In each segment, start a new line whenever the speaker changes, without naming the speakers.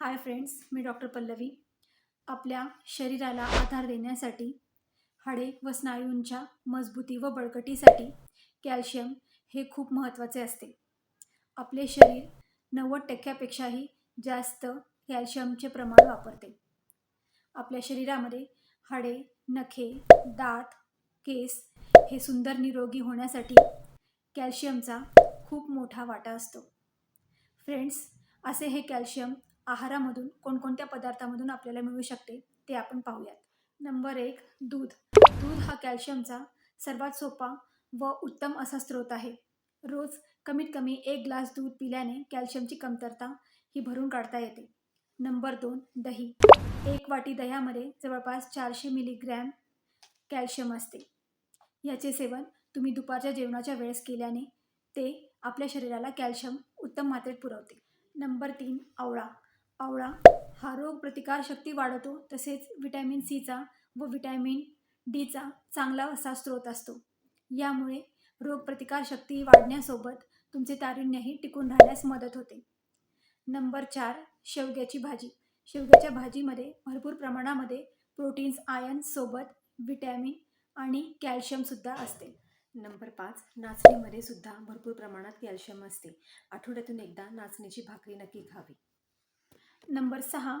हाय friends मी doctor Pallavi. आपल्या शरीराला आधार देण्यासाठी हाडे व स्नायूंच्या मजबूती व बळकटीसाठी कॅल्शियम हे खूप महत्त्वाचे असते. आपले शरीर नव्वद टक्क्यापेक्षाही जास्त कॅल्शियमचे प्रमाण वापरते. आपल्या शरीरामध्ये हाडे नखे दात केस हे सुंदर निरोगी होण्यासाठी कॅल्शियमचा खूप मोठा वाटा असतो. फ्रेंड्स असे हे कॅल्शियम आहारामधून कोणकोणत्या पदार्थामधून आपल्याला मिळू शकते ते आपण पाहूयात. नंबर एक दूध. दूध हा कॅल्शियमचा सर्वात सोपा व उत्तम असा स्रोत आहे. रोज कमीत कमी एक ग्लास दूध पिल्याने कॅल्शियमची कमतरता ही भरून काढता येते. नंबर दोन दही. एक वाटी दह्यामध्ये जवळपास चारशे मिलीग्रॅम कॅल्शियम असते. याचे सेवन तुम्ही दुपारच्या जेवणाच्या वेळेस केल्याने ते आपल्या शरीराला कॅल्शियम उत्तम मात्रेत पुरवते. नंबर तीन आवळा. आवळा. हा रोग प्रतिकारशक्ती वाढवतो तसेच विटॅमिन सीचा व व्हिटॅमिन डीचा चांगला असा स्रोत असतो. यामुळे रोगप्रतिकारशक्ती वाढण्यासोबत तुमचे तारुण्यही टिकून राहण्यास मदत होते. नंबर चार शेवग्याची भाजी. शेवग्याच्या भाजीमध्ये भरपूर प्रमाणामध्ये प्रोटीन्स आयन सोबत व्हिटॅमिन आणि कॅल्शियमसुद्धा असते. नंबर पाच नाचणीमध्ये सुद्धा भरपूर प्रमाणात कॅल्शियम असते. आठवड्यातून एकदा नाचणीची भाकरी नक्की खावी. नंबर सहा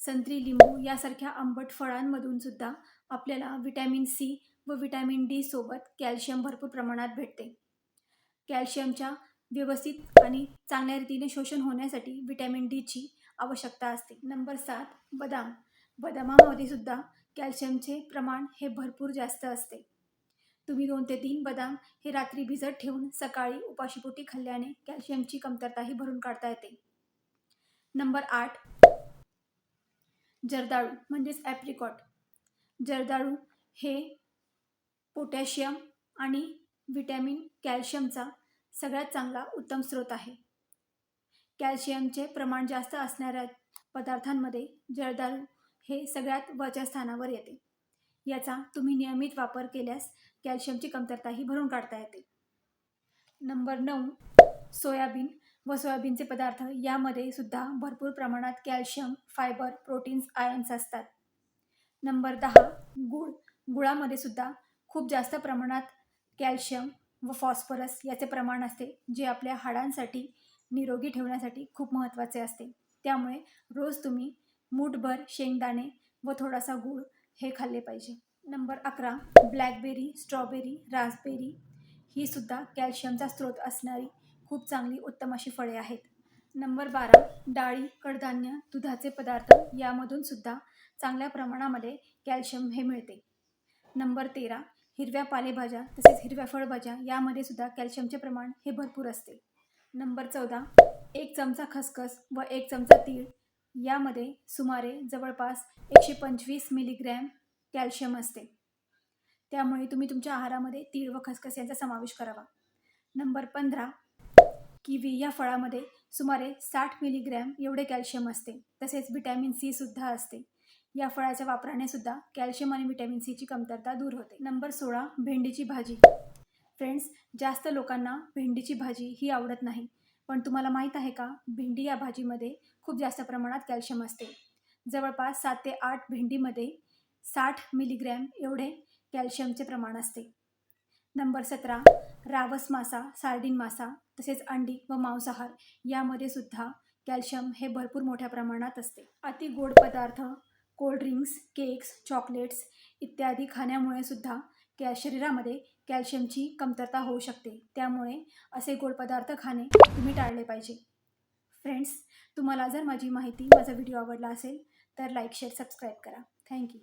संत्री लिंबू यासारख्या आंबट फळांमधून सुद्धा आपल्याला व्हिटॅमिन सी व विटॅमिन डी सोबत कॅल्शियम भरपूर प्रमाणात भेटते. कॅल्शियमच्या व्यवस्थित आणि चांगल्या रीतीने शोषण होण्यासाठी व्हिटॅमिन डीची आवश्यकता असते. नंबर सात बदाम. बदामामध्ये सुद्धा कॅल्शियमचे प्रमाण हे भरपूर जास्त असते. तुम्ही दोन ते तीन बदाम हे रात्री भिजत ठेवून सकाळी उपाशीपोटी खाल्ल्याने कॅल्शियमची कमतरताही भरून काढता येते. नंबर आठ. जर्दाळू म्हणजेच ॲप्रिकॉट जर्दाळू हे पोटॅशियम आणि व्हिटॅमिन कॅल्शियमचा सगळ्यात चांगला उत्तम स्रोत आहे. कॅल्शियमचे प्रमाण जास्त असणाऱ्या पदार्थांमध्ये जर्दाळू हे सगळ्यात वरच्या स्थानावर येते. याचा तुम्ही नियमित वापर केल्यास कॅल्शियमची कमतरताही भरून काढता येते. नंबर नऊ. सोयाबीन व सोयाबीनचे पदार्थ यामध्ये सुद्धा भरपूर प्रमाणात कॅल्शियम फायबर प्रोटीन्स आयन्स असतात. नंबर दहा गुळ. गुळामध्ये सुद्धा खूप जास्त प्रमाणात कॅल्शियम व फॉस्फरस याचे प्रमाण असते जे आपल्या हाडांसाठी निरोगी ठेवण्यासाठी खूप महत्त्वाचे असते. त्यामुळे रोज तुम्ही मूठभर शेंगदाणे व थोडासा गूळ हे खाल्ले पाहिजे. नंबर अकरा ब्लॅकबेरी स्ट्रॉबेरी रासबेरी ही सुद्धा कॅल्शियमचा स्रोत असणारी खूप चांगली उत्तम अशी फळे आहेत. नंबर बारा डाळी कडधान्य दुधाचे पदार्थ यामधून सुद्धा चांगल्या प्रमाणामध्ये कॅल्शियम हे मिळते. नंबर तेरा हिरव्या पालेभाज्या तसेच हिरव्या फळभाज्या यामध्ये सुद्धा कॅल्शियमचे प्रमाण हे भरपूर असते. नंबर चौदा एक चमचा खसखस व एक चमचा तीळ यामध्ये सुमारे जवळपास एकशे पंचवीस मिलीग्रॅम कॅल्शियम असते. त्यामुळे तुम्ही तुमच्या आहारामध्ये तीळ व खसखस यांचा समावेश करावा. नंबर पंधरा किवी या फळामध्ये सुमारे साठ मिलीग्रॅम एवढे कॅल्शियम असते. तसेच विटॅमिन सी सुद्धा असते. या फळाच्या वापराने सुद्धा कॅल्शियम आणि विटॅमिन सीची कमतरता दूर होते. नंबर सोळा भेंडीची भाजी. फ्रेंड्स जास्त लोकांना भेंडीची भाजी ही आवडत नाही. पण तुम्हाला माहीत आहे का भेंडी या भाजीमध्ये खूप जास्त प्रमाणात कॅल्शियम असते. जवळपास सात ते आठ भेंडीमध्ये साठ मिलीग्रॅम एवढे कॅल्शियमचे प्रमाण असते. नंबर सतरा रावस मासा सार्डिन मासा तसेच अंडी व मांसाहार यामध्ये सुद्धा कॅल्शियम हे भरपूर मोठ्या प्रमाणात असते. अति गोड पदार्थ कोल्ड्रिंक्स केक्स चॉकलेट्स इत्यादी खाण्यामुळे सुद्धा कॅ शरीरामध्ये कॅल्शियमची कमतरता होऊ शकते. त्यामुळे असे गोड पदार्थ खाणे तुम्ही टाळले पाहिजे. फ्रेंड्स तुम्हाला जर माझी माहिती माझा व्हिडिओ आवडला असेल तर लाईक शेअर सबस्क्राईब करा. Thank you